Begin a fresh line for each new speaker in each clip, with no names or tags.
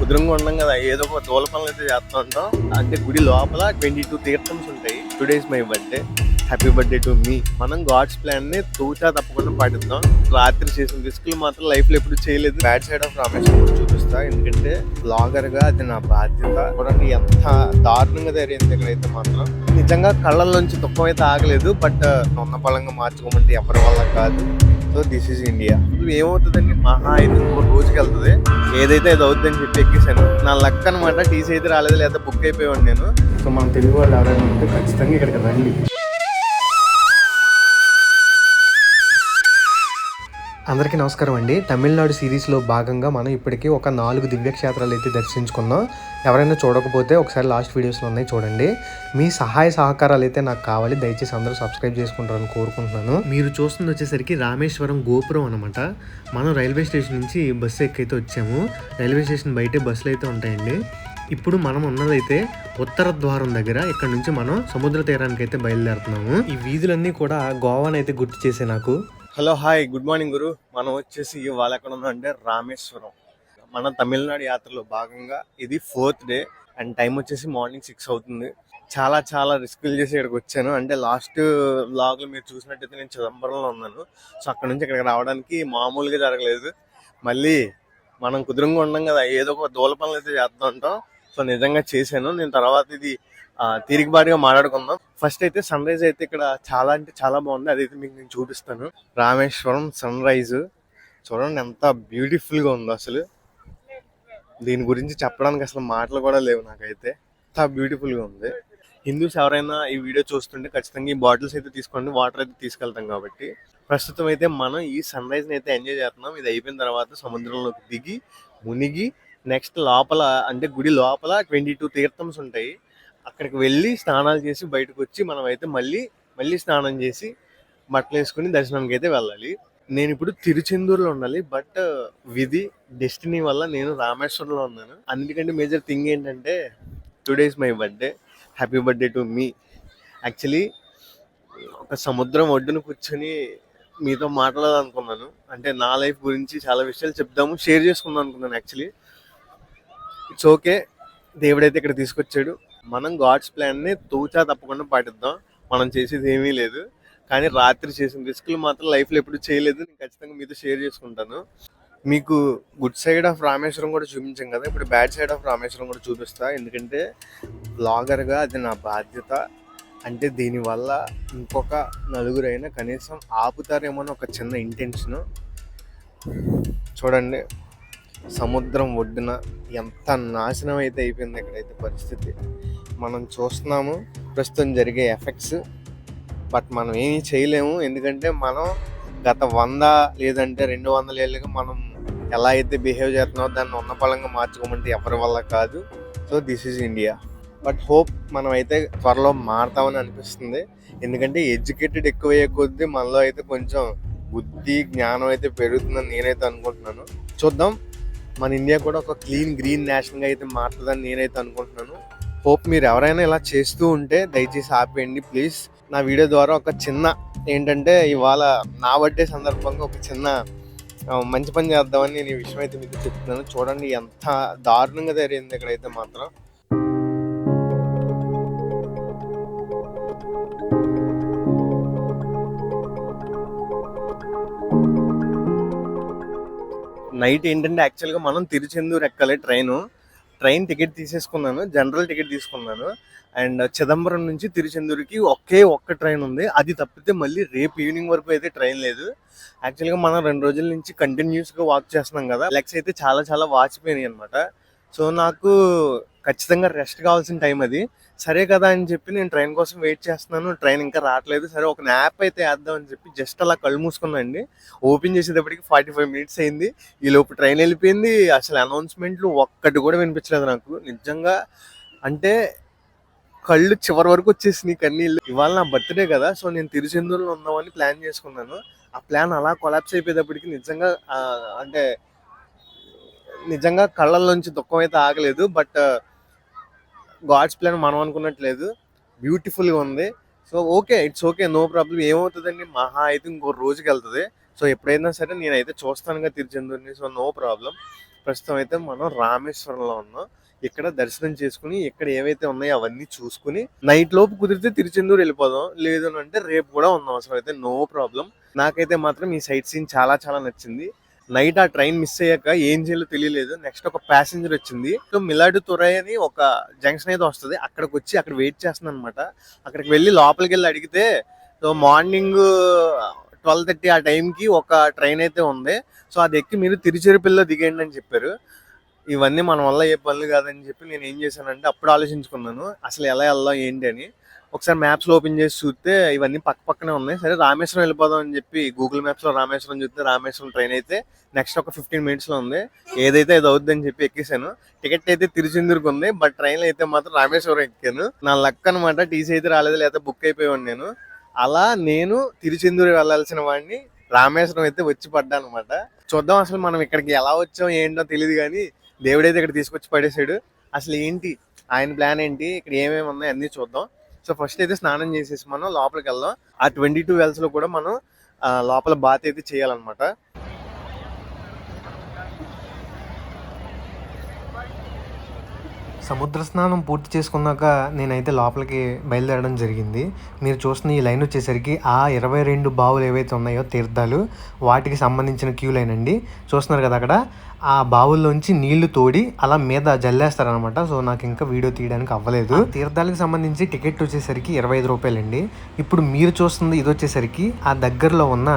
కుదురంగా ఉండం కదా ఏదో ఒక తోల పనులు అయితే చేస్తూ ఉంటాం అంటే గుడి లోపల ట్వంటీ టూ తీర్థమ్స్ ఉంటాయి. Today's my birthday happy birthday to me మనం గాడ్స్ ప్లాన్ని తూచా తప్పకుండా పాటిద్దాం. రాత్రి చేసిన రిస్క్లు మాత్రం లైఫ్లో ఎప్పుడు చేయలేదు. బ్యాడ్ సైడ్ ఆఫ్ రామేశ్వరం చూపిస్తా. ఎందుకంటే బ్లాగర్గా అది నా బాధ్యత. చూడండి ఎంత దారుణంగా జరిగింది అయితే మాత్రం. నిజంగా కళ్ళల్లోంచి దుఃఖం అయితే ఆగలేదు. బట్ ఉన్న uh, బలంగా మార్చుకోమంటే ఎవరి వల్ల కాదు. సో దిస్ ఈజ్ ఇండియా ఏమవుతుందండి మహా అయితే ఇంకో రోజుకి వెళ్తుంది ఏదైతే అది అవుతుందని చెప్పి ఎక్కేసాను నా లక్ అనమాట టీసీ అయితే రాలేదు లేదా బుక్ అయిపోయాను నేను.
సో మన తెలుగు వాళ్ళు ఎవరైనా ఉంటే ఖచ్చితంగా ఇక్కడికి రండి. అందరికీ నమస్కారం అండి. తమిళనాడు సిరీస్లో భాగంగా మనం ఇప్పటికీ ఒక నాలుగు దివ్యక్షేత్రాలు అయితే దర్శించుకున్నాం. ఎవరైనా చూడకపోతే ఒకసారి లాస్ట్ వీడియోస్లో ఉన్నాయి చూడండి. మీ సహాయ సహకారాలు అయితే నాకు కావాలి. దయచేసి అందరూ సబ్స్క్రైబ్ చేసుకుంటారని కోరుకుంటున్నాను. మీరు చూస్తుంది వచ్చేసరికి రామేశ్వరం గోపురం అనమాట మనం రైల్వే స్టేషన్ నుంచి బస్సు ఎక్కైతే వచ్చాము రైల్వే స్టేషన్ బయటే బస్సులు అయితే ఉంటాయండి. ఇప్పుడు మనం ఉన్నదైతే ఉత్తర ద్వారం దగ్గర. ఇక్కడ నుంచి మనం సముద్ర తీరానికి అయితే బయలుదేరుతున్నాము. ఈ వీధులన్నీ కూడా గోవాని అయితే గుర్తు చేసే నాకు.
హలో హాయ్ గుడ్ మార్నింగ్ గురు. మనం వచ్చేసి ఇవాళ ఎక్కడ ఉన్నాం అంటే రామేశ్వరం. మన తమిళనాడు యాత్రలో భాగంగా ఇది ఫోర్త్ డే అండ్ టైం వచ్చేసి మార్నింగ్ సిక్స్ అవుతుంది. చాలా చాలా రిస్కులు చేసి ఇక్కడికి వచ్చాను. అంటే లాస్ట్ వ్లాగ్లో మీరు చూసినట్టయితే నేను చిదంబరంలో ఉన్నాను. సో అక్కడ నుంచి ఇక్కడికి రావడానికి మామూలుగా జరగలేదు. మళ్ళీ మనం కుదురంగా ఉండం కదా ఏదో ఒక దూల పనులు అయితే చేస్తూ ఉంటాం. సో నిజంగా చేశాను. నేను తర్వాత ఇది ఆ, తీరికబాటుగా మాట్లాడుకుందాం. ఫస్ట్ అయితే సన్ రైజ్ అయితే ఇక్కడ చాలా అంటే చాలా బాగుంది. అదైతే మీకు నేను చూపిస్తాను. రామేశ్వరం సన్ రైజ్ చూడండి ఎంత బ్యూటిఫుల్గా ఉందో అసలు. దీని గురించి చెప్పడానికి అసలు మాటలు కూడా లేవు నాకైతే. ఎంత బ్యూటిఫుల్గా ఉంది. హిందూస్ ఎవరైనా ఈ వీడియో చూస్తుంటే ఖచ్చితంగా ఈ బాటిల్స్ అయితే తీసుకోండి. వాటర్ అయితే తీసుకెళ్తాం కాబట్టి. ప్రస్తుతం అయితే మనం ఈ సన్ రైజ్ని అయితే ఎంజాయ్ చేస్తున్నాం. ఇది అయిపోయిన తర్వాత సముద్రంలోకి దిగి మునిగి నెక్స్ట్ లోపల అంటే గుడి లోపల ట్వంటీ టూ తీర్థంస్ ఉంటాయి. అక్కడికి వెళ్ళి స్నానాలు చేసి బయటకు వచ్చి మనం అయితే మళ్ళీ మళ్ళీ స్నానం చేసి బట్టలు వేసుకుని దర్శనానికి అయితే వెళ్ళాలి. నేను ఇప్పుడు తిరుచెందూరులో ఉండాలి బట్ విధి డెస్టినీ వల్ల నేను రామేశ్వరంలో ఉన్నాను. అన్నిటికంటే మేజర్ థింగ్ ఏంటంటే today's my birthday happy birthday to me. Actually ఒక సముద్రం ఒడ్డున కూర్చొని మీతో మాట్లాడాలనుకున్నాను. అంటే నా లైఫ్ గురించి చాలా విషయాలు చెప్దాము షేర్ చేసుకుందాం అనుకున్నాను యాక్చువల్లీ. ఇట్స్ ఓకే దేవుడైతే ఇక్కడ తీసుకొచ్చాడు. మనం గాడ్స్ ప్లాన్ని తూచా తప్పకుండా పాటిద్దాం. మనం చేసేది ఏమీ లేదు. కానీ రాత్రి చేసిన రిస్క్లు మాత్రం లైఫ్లో ఎప్పుడు చేయలేదు. నేను ఖచ్చితంగా మీతో షేర్ చేసుకుంటాను. మీకు గుడ్ సైడ్ ఆఫ్ రామేశ్వరం కూడా చూపించాం కదా. ఇప్పుడు బ్యాడ్ సైడ్ ఆఫ్ రామేశ్వరం కూడా చూపిస్తా. ఎందుకంటే బ్లాగర్గా అది నా బాధ్యత. అంటే దీనివల్ల ఇంకొక నలుగురైనా కనీసం ఆపుతారేమో అని ఒక చిన్న ఇంటెన్షన్ చూడండి. సముద్రం ఒడ్డున ఎంత నాశనం అయితే అయిపోయింది ఇక్కడైతే పరిస్థితి. మనం చూస్తున్నాము ప్రస్తుతం జరిగే ఎఫెక్ట్స్. బట్ మనం ఏమీ చేయలేము. ఎందుకంటే మనం గత వంద లేదంటే రెండు వందల ఏళ్ళుగా మనం ఎలా అయితే బిహేవ్ చేస్తున్నామో దాన్ని ఉన్న పలంగా మార్చుకోమంటే ఎవరి వల్ల కాదు. So this is India. But hope మనం అయితే త్వరలో మారుతామని అనిపిస్తుంది. ఎందుకంటే ఎడ్యుకేటెడ్ ఎక్కువయ్యే కొద్దీ మనలో అయితే కొంచెం బుద్ధి జ్ఞానం అయితే పెరుగుతుందని నేనైతే అనుకుంటున్నాను. చూద్దాం. మన ఇండియా కూడా ఒక క్లీన్ గ్రీన్ నేషనల్గా అయితే మారుతుందని నేనైతే అనుకుంటున్నాను. హోప్ మీరు ఎవరైనా ఇలా చేస్తూ ఉంటే దయచేసి ఆపేయండి ప్లీజ్. నా వీడియో ద్వారా ఒక చిన్న ఏంటంటే ఇవాళ నా బర్త్డే సందర్భంగా ఒక చిన్న మంచి పని చేద్దామని నేను ఈ విషయం అయితే మీకు చెప్తున్నాను. చూడండి ఎంత దారుణంగా జరిగింది ఇక్కడైతే మాత్రం. నైట్ ఏంటంటే యాక్చువల్గా మనం తిరుచెందూరు ఎక్కాలి ట్రైన్. ట్రైన్ టికెట్ తీసేసుకున్నాను జనరల్ టికెట్ తీసుకున్నాను. అండ్ చిదంబరం నుంచి తిరుచెందూరుకి ఒకే ఒక్క ట్రైన్ ఉంది. అది తప్పితే మళ్ళీ రేపు ఈవినింగ్ వరకు అయితే ట్రైన్ లేదు. యాక్చువల్గా మనం రెండు రోజుల నుంచి కంటిన్యూస్గా వాక్ చేస్తున్నాం కదా. లెగ్స్ అయితే చాలా చాలా వాచిపోయినాయి అనమాట సో నాకు ఖచ్చితంగా రెస్ట్ కావాల్సిన టైం అది. సరే కదా అని చెప్పి నేను ట్రైన్ కోసం వెయిట్ చేస్తున్నాను. ట్రైన్ ఇంకా రావట్లేదు. సరే ఒక యాప్ అయితే వేద్దాం అని చెప్పి జస్ట్ అలా కళ్ళు మూసుకున్నాండి ఓపెన్ చేసేటప్పటికి ఫార్టీ ఫైవ్ మినిట్స్ అయింది. ఈ లోపు ట్రైన్ వెళ్ళిపోయింది. అసలు అనౌన్స్మెంట్లు ఒక్కటి కూడా వినిపించలేదు నాకు. నిజంగా అంటే కళ్ళు చివరి వరకు వచ్చేసినాయి కన్నీళ్ళు. ఇవాళ నా బర్త్డే కదా సో నేను తిరుచెందూరులో ఉందామని ప్లాన్ చేసుకున్నాను. ఆ ప్లాన్ అలా కొలాప్స్ అయిపోయేటప్పటికి నిజంగా అంటే నిజంగా కళ్ళల్లోంచి దుఃఖం అయితే ఆగలేదు. బట్ గాడ్స్ ప్లాన్ మనం అనుకున్నట్లేదు. బ్యూటిఫుల్గా ఉంది. So okay it's okay no problem ఏమవుతుందండి? మహా అయితే ఇంకో రోజుకి వెళ్తుంది. సో ఎప్పుడైనా సరే నేనైతే చూస్తానుగా తిరుచెందూరుని సో నో ప్రాబ్లం ప్రస్తుతం అయితే మనం రామేశ్వరంలో ఉన్నాం. ఇక్కడ దర్శనం చేసుకుని ఇక్కడ ఏవైతే ఉన్నాయో అవన్నీ చూసుకుని నైట్ లోపు కుదిరితే తిరుచెందూరు వెళ్ళిపోదాం. లేదు అంటే రేపు కూడా ఉన్నాం అసలు అయితే నో ప్రాబ్లం నాకైతే మాత్రం ఈ సైట్ సీన్ చాలా చాలా నచ్చింది. నైట్ ఆ ట్రైన్ మిస్ అయ్యాక ఏం చేయాలో తెలియలేదు. నెక్స్ట్ ఒక ప్యాసింజర్ వచ్చింది. సో మిలాడు తురై అని ఒక జంక్షన్ అయితే వస్తుంది. అక్కడికి వచ్చి అక్కడ వెయిట్ చేస్తుంది అనమాట అక్కడికి వెళ్ళి లోపలికి వెళ్ళి అడిగితే సో మార్నింగ్ ట్వెల్వ్ థర్టీ ఆ టైంకి ఒక ట్రైన్ అయితే ఉంది. సో అది ఎక్కి మీరు తిరుచిరుపల్లిలో దిగండి అని చెప్పారు. ఇవన్నీ మన వల్ల ఏ పనులు కాదని చెప్పి నేను ఏం చేశానంటే అప్పుడు ఆలోచించుకున్నాను. అసలు ఎలా వెళ్దాం ఏంటి అని. ఒకసారి మ్యాప్స్లో ఓపెన్ చేసి చూస్తే ఇవన్నీ పక్క పక్కనే ఉన్నాయి. సరే రామేశ్వరం వెళ్ళిపోదాం అని చెప్పి గూగుల్ మ్యాప్స్లో రామేశ్వరం చూస్తే రామేశ్వరం ట్రైన్ అయితే నెక్స్ట్ ఒక ఫిఫ్టీన్ మినిట్స్లో ఉంది. ఏదైతే అది అవుద్ది అని చెప్పి ఎక్కేసాను. టికెట్ అయితే తిరుచెందూరుకు ఉంది. బట్ ట్రైన్ అయితే మాత్రం రామేశ్వరం ఎక్కాను. నా లక్ అనమాట టీసీ అయితే రాలేదు లేదా బుక్ అయిపోయాను నేను. అలా నేను తిరుచిందూరు వెళ్ళాల్సిన వాడిని రామేశ్వరం అయితే వచ్చి పడ్డాను అనమాట చూద్దాం అసలు మనం ఇక్కడికి ఎలా వచ్చాం ఏంటో తెలియదు కానీ దేవుడైతే ఇక్కడ తీసుకొచ్చి పడేసాడు అసలు ఏంటి? ఆయన ప్లాన్ ఏంటి? ఇక్కడ ఏమేమి ఉన్నాయి? అన్ని చూద్దాం. సో ఫస్ట్ అయితే స్నానం చేసేసి మనం లోపలికి వెళ్దాం. ఆ ట్వంటీ టూ వెల్స్లో కూడా మనం ఆ, లోపల బాత్ అయితే చేయాలన్నమాట.
సముద్ర స్నానం పూర్తి చేసుకున్నాక నేనైతే లోపలికి బయలుదేరడం జరిగింది. మీరు చూస్తున్న ఈ లైన్ వచ్చేసరికి ఆ ఇరవై రెండు బావులు ఏవైతే ఉన్నాయో తీర్థాలు వాటికి సంబంధించిన క్యూ లైన్ అండి. చూస్తున్నారు కదా అక్కడ? ఆ బావుల్లోంచి నీళ్ళు తోడి అలా మీద జల్లేస్తారనమాట. సో నాకు ఇంకా వీడియో తీయడానికి అవ్వలేదు. తీర్థాలకు సంబంధించి టికెట్ వచ్చేసరికి ఇరవై ఐదు రూపాయలండి. ఇప్పుడు మీరు చూస్తుంది ఇది వచ్చేసరికి ఆ దగ్గరలో ఉన్న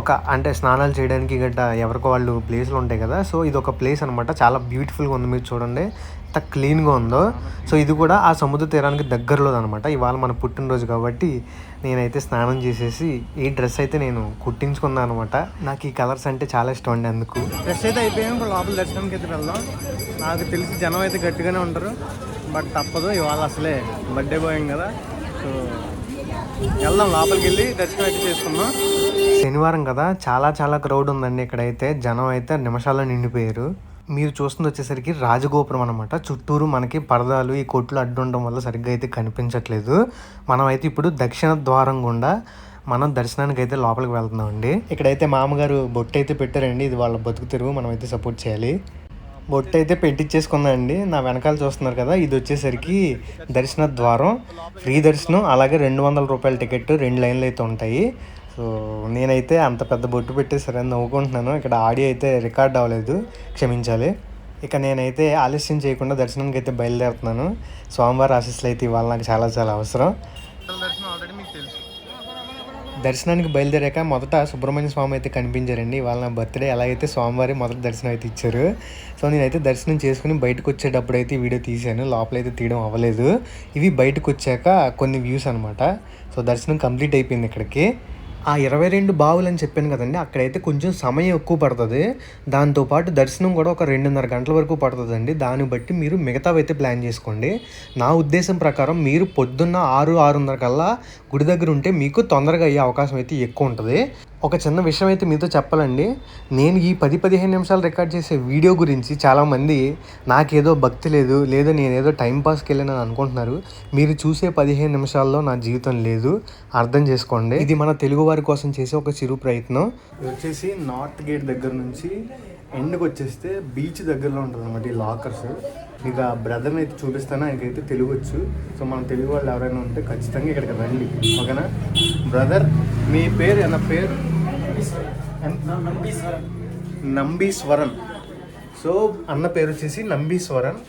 ఒక అంటే స్నానాలు చేయడానికి గట్ట ఎవరికో వాళ్ళు ప్లేస్లు ఉంటాయి కదా. సో ఇది ఒక ప్లేస్ అనమాట. చాలా బ్యూటిఫుల్గా ఉంది మీరు చూడండి. ఎంత క్లీన్గా ఉందో. సో ఇది కూడా ఆ సముద్ర తీరానికి దగ్గరలో అనమాట ఇవాళ మన పుట్టినరోజు కాబట్టి నేనైతే స్నానం చేసేసి ఈ డ్రెస్ అయితే నేను కుట్టించుకున్నాను అనమాట నాకు ఈ కలర్స్ అంటే చాలా ఇష్టం అండి అందుకు.
ఫ్రెష్ అయితే అయిపోయాం లోపల దర్శనంకి అయితే వెళ్దాం. నాకు తెలిసి జనం అయితే గట్టిగానే ఉంటారు బట్ తప్పదు. ఇవాళ అసలే బర్త్డే పోయాం కదా. సో వెళ్దాం. లోపలికి వెళ్ళి దర్శనం అయితే చేసుకుందాం.
శనివారం కదా. చాలా చాలా క్రౌడ్ ఉందండి ఇక్కడైతే. జనం అయితే నిమిషాల్లో నిండిపోయారు. మీరు చూస్తుంది వచ్చేసరికి రాజగోపురం అనమాట చుట్టూరు మనకి పరదాలు ఈ కొట్లు అడ్డు ఉండడం వల్ల సరిగ్గా అయితే కనిపించట్లేదు. మనం అయితే ఇప్పుడు దక్షిణ ద్వారం గుండా మనం దర్శనానికి అయితే లోపలికి వెళ్తున్నాం అండి ఇక్కడైతే మామగారు బొట్టు అయితే పెట్టారండి. ఇది వాళ్ళ బతుకు తెరువు మనం అయితే సపోర్ట్ చేయాలి. బొట్టు అయితే పెట్టించేసుకుందండి నా వెనకాల చూస్తున్నారు కదా ఇది వచ్చేసరికి దర్శన ద్వారం. ఫ్రీ దర్శనం అలాగే రెండు వందల రూపాయల టికెట్ రెండు లైన్లు అయితే ఉంటాయి. సో నేనైతే అంత పెద్ద బొట్టు పెట్టేసరని నవ్వుకుంటున్నాను. ఇక్కడ ఆడియో అయితే రికార్డ్ అవ్వలేదు క్షమించాలి. ఇక నేనైతే ఆలస్యం చేయకుండా దర్శనానికి అయితే బయలుదేరుతున్నాను. స్వామివారి ఆశీస్సులు అయితే ఇవాళ నాకు చాలా చాలా అవసరం.
ఆల్రెడీ
దర్శనానికి బయలుదేరాక మొదట సుబ్రహ్మణ్య స్వామి అయితే కనిపించారండి. వాళ్ళ నా బర్త్డే. ఎలాగైతే స్వామివారి మొదటి దర్శనం అయితే ఇచ్చారు. సో నేనైతే దర్శనం చేసుకుని బయటకు వచ్చేటప్పుడు అయితే వీడియో తీశాను. లోపలైతే తీయడం అవ్వలేదు. ఇవి బయటకు వచ్చాక కొన్ని వ్యూస్ అనమాట సో దర్శనం కంప్లీట్ అయిపోయింది ఇక్కడికి. ఆ ఇరవై రెండు బావులు అని చెప్పాను కదండి అక్కడైతే కొంచెం సమయం ఎక్కువ పడుతుంది. దాంతోపాటు దర్శనం కూడా ఒక రెండున్నర గంటల వరకు పడుతుందండి. దాన్ని బట్టి మీరు మిగతావి అయితే ప్లాన్ చేసుకోండి. నా ఉద్దేశం ప్రకారం మీరు పొద్దున్న ఆరు ఆరున్నర కల్లా గుడి దగ్గర ఉంటే మీకు తొందరగా అయ్యే అవకాశం అయితే ఎక్కువ ఉంటుంది. ఒక చిన్న విషయం అయితే మీతో చెప్పాలండి. నేను ఈ పది పదిహేను నిమిషాలు రికార్డ్ చేసే వీడియో గురించి చాలామంది నాకేదో భక్తి లేదు లేదా నేనేదో టైంపాస్కి వెళ్ళానని అనుకుంటున్నారు. మీరు చూసే పదిహేను నిమిషాల్లో నా జీవితం లేదు. అర్థం చేసుకోండి. ఇది మన తెలుగు వారి కోసం చేసే ఒక చిరు ప్రయత్నం. ఇది వచ్చేసి నార్త్ గేట్ దగ్గర నుంచి ఎండ్కి వచ్చేస్తే బీచ్ దగ్గరలో ఉంటుంది అనమాట ఈ లాకర్స్. ఇక ఆ బ్రదర్ని అయితే చూపిస్తాను ఆయనకైతే తెలుగు వచ్చు సో మన తెలుగు వాళ్ళు ఎవరైనా ఉంటే ఖచ్చితంగా ఇక్కడికి రండి. ఓకేనా? బ్రదర్ మీ పేరు అన్న పేరు? నంబీశ్వరన్ సో అన్న పేరు వచ్చేసి నంబీశ్వరన్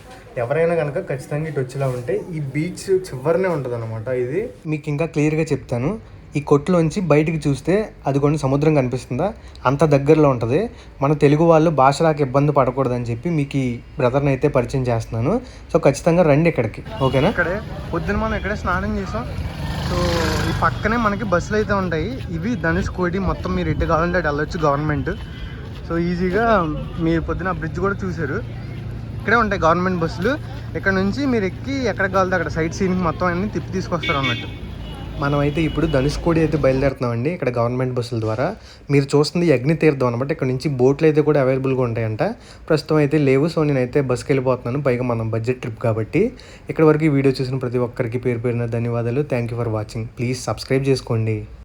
ఎవరైనా కనుక ఖచ్చితంగా ఇటు వచ్చేలా ఉంటే ఈ బీచ్ చివరినే ఉంటుంది అనమాట ఇది మీకు ఇంకా క్లియర్గా చెప్తాను. ఈ కొట్టులోంచి బయటికి చూస్తే అది కొన్ని సముద్రం కనిపిస్తుందా? అంత దగ్గరలో ఉంటుంది. మన తెలుగు వాళ్ళు భాష రాక ఇబ్బంది పడకూడదని చెప్పి మీకు ఈ బ్రదర్ని అయితే పరిచయం చేస్తున్నాను. సో ఖచ్చితంగా రండి ఇక్కడికి. ఓకేనా?
ఇక్కడే పొద్దున మనం ఇక్కడే స్నానం చేసాం. సో పక్కనే మనకి బస్సులు అయితే ఉంటాయి. ఇవి ధనుష్కోటి మొత్తం మీరు ఎటు కావాలంటే అటు వెళ్ళొచ్చు గవర్నమెంట్. సో ఈజీగా మీరు పొద్దున బ్రిడ్జ్ కూడా చూశారు. ఇక్కడే ఉంటాయి గవర్నమెంట్ బస్సులు. ఇక్కడ నుంచి మీరు ఎక్కి ఎక్కడ కావాలంటే అక్కడ సైట్ సీన్ మొత్తం అన్ని తిప్పి తీసుకొస్తారు అన్నట్టు.
మనమైతే ఇప్పుడు ధనుష్కోడి అయితే బయలుదేరుతున్నామండి ఇక్కడ గవర్నమెంట్ బస్సుల ద్వారా. మీరు చూస్తుంది అగ్ని తీర్థం అనమాట ఇక్కడ నుంచి బోట్లు అయితే కూడా అవైలబుల్గా ఉంటాయంట. ప్రస్తుతం అయితే లేవు సో నేనైతే బస్సుకి వెళ్ళిపోతున్నాను. పైగా మనం బడ్జెట్ ట్రిప్ కాబట్టి. ఇక్కడ వరకు ఈ వీడియో చూసిన ప్రతి ఒక్కరికి పేరు పేరున ధన్యవాదాలు. Thank you for watching please subscribe చేసుకోండి.